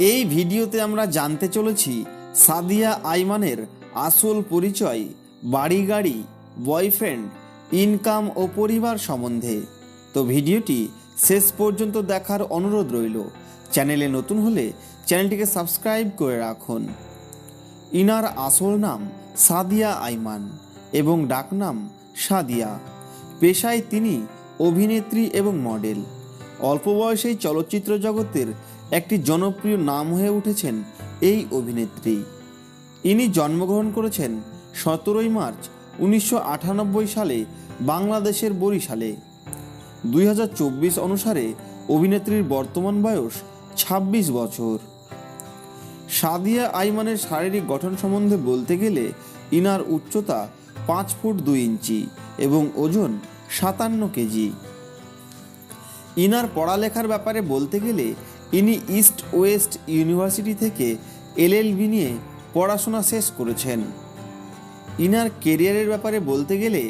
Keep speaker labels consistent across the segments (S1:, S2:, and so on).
S1: এই ভিডিওতে আমরা জানতে চলেছি সাদিয়া আইমানের আসল পরিচয়, বাড়ি গাড়ি, বয়ফ্রেন্ড, ইনকাম ও পরিবার সম্বন্ধে। তো ভিডিওটি শেষ পর্যন্ত দেখার অনুরোধ রইল। চ্যানেলে নতুন হলে চ্যানেলটিকে সাবস্ক্রাইব করে রাখুন। ইনার আসল নাম সাদিয়া আইমান এবং ডাকনাম সাদিয়া। পেশায় তিনি অভিনেত্রী এবং মডেল। অল্প বয়সেই চলচ্চিত্র জগতের একটি জনপ্রিয় নাম হয়ে উঠেছেন এই অভিনেত্রী। ইনি জন্মগ্রহণ করেছেন সতেরোই মার্চ উনিশশো আটানব্বই সালে বাংলাদেশের বরিশালে। দুই হাজার চব্বিশ অনুসারে অভিনেত্রীর বর্তমান বয়স ২৬ বছর। সাদিয়া আইমানের শারীরিক গঠন সম্বন্ধে বলতে গেলে ইনার উচ্চতা পাঁচ ফুট দুই ইঞ্চি এবং ওজন সাতান্ন কেজি। ইনার পড়ালেখার ব্যাপারে বলতে গেলে, ইনি ইস্ট ওয়েস্ট ইউনিভার্সিটি থেকে এলএলবি নিয়ে পড়াশোনা শেষ করেছেন। ইনার কেরিয়ারের ব্যাপারে বলতে গেলে,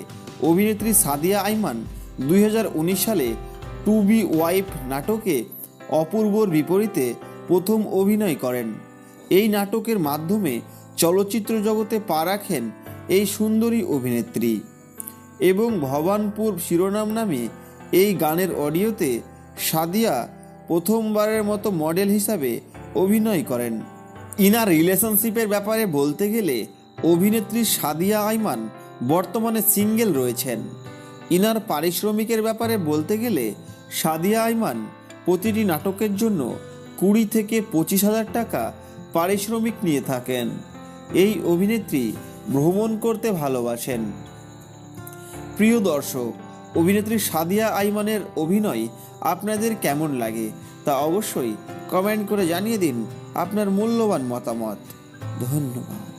S1: অভিনেত্রী সাদিয়া আইমান দুই হাজার উনিশ সালে টু বি ওয়াইফ নাটকে অপূর্বর বিপরীতে প্রথম অভিনয় করেন। এই নাটকের মাধ্যমে চলচ্চিত্র জগতে পা রাখেন এই সুন্দরী অভিনেত্রী। এবং ভবানপুর শিরোনাম নামে এই গানের অডিওতে সাদিয়া প্রথমবারের মতো মডেল হিসাবে অভিনয় করেন। ইনার রিলেশনশিপের ব্যাপারে বলতে গেলে অভিনেত্রী সাদিয়া আইমান বর্তমানে সিঙ্গেল রয়েছেন। ইনার পারিশ্রমিকের ব্যাপারে বলতে গেলে সাদিয়া আইমান প্রতিটি নাটকের জন্য কুড়ি থেকে পঁচিশ হাজার টাকা পারিশ্রমিক নিয়ে থাকেন। এই অভিনেত্রী ভ্রমণ করতে ভালোবাসেন। প্রিয় দর্শক অভিনেত্রী সাদিয়া আইমানের অভিনয় আপনাদের কেমন লাগে তা অবশ্যই কমেন্ট করে জানিয়ে দিন আপনার মূল্যবান মতামত। ধন্যবাদ।